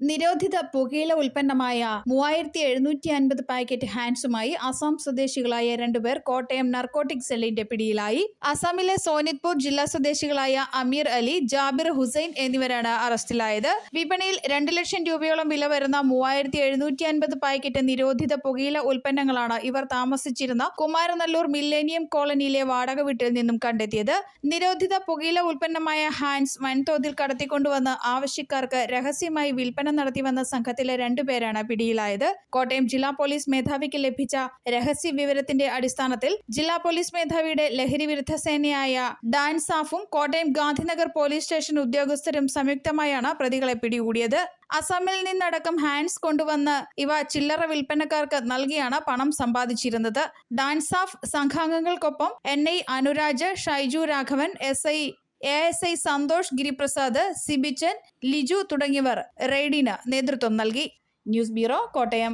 നിരോധിത പുകയില ഉൽപ്പന്നമായ മൂവായിരത്തി എഴുന്നൂറ്റി അൻപത് പാക്കറ്റ് ഹാൻഡ്സുമായി അസം സ്വദേശികളായ രണ്ടുപേർ കോട്ടയം നർക്കോട്ടിക് സെല്ലിന്റെ പിടിയിലായി. അസമിലെ സോനിത്പൂർ ജില്ലാ സ്വദേശികളായ അമീർ അലി ജാബിർ ഹുസൈൻ എന്നിവരാണ് അറസ്റ്റിലായത്. വിപണിയിൽ രണ്ട് ലക്ഷം രൂപയോളം വില വരുന്ന മൂവായിരത്തി എഴുന്നൂറ്റി അൻപത് പാക്കറ്റ് നിരോധിത പുകയില ഉൽപ്പന്നങ്ങളാണ് ഇവർ താമസിച്ചിരുന്ന കുമാരനല്ലൂർ മില്ലേനിയം കോളനിയിലെ വാടക വീട്ടിൽ നിന്നും കണ്ടെത്തിയത്. നിരോധിത പുകയില ഉൽപ്പന്നമായ ഹാൻഡ്സ് വൻതോതിൽ കടത്തിക്കൊണ്ടുവന്ന് ആവശ്യക്കാർക്ക് രഹസ്യമായി വിൽപ്പന നടത്തിവന്ന സംഘത്തിലെ രണ്ടുപേരാണ് പിടിയിലായത്. കോട്ടയം ജില്ലാ പോലീസ് മേധാവിക്ക് ലഭിച്ച രഹസ്യ വിവരത്തിന്റെ അടിസ്ഥാനത്തിൽ ജില്ലാ പോലീസ് മേധാവിയുടെ ലഹരി വിരുദ്ധ സേനയായ ഡാൻ സാഫും കോട്ടയം ഗാന്ധിനഗർ പോലീസ് സ്റ്റേഷൻ ഉദ്യോഗസ്ഥരും സംയുക്തമായാണ് പ്രതികളെ പിടികൂടിയത്. അസമിൽ നിന്നടക്കം ഹാൻഡ്സ് കൊണ്ടുവന്ന് ഇവ ചില്ലറ വിൽപ്പനക്കാർക്ക് നൽകിയാണ് പണം സമ്പാദിച്ചിരുന്നത്. ഡാൻസാഫ് സംഘാംഗങ്ങൾക്കൊപ്പം N I Anuraj Shaiju Raghavan S I A S I Santhosh Giriprasad Sibichan Liju തുടങ്ങിയവർ റെയ്ഡിന് നേതൃത്വം നൽകി. News bureau Kottayam.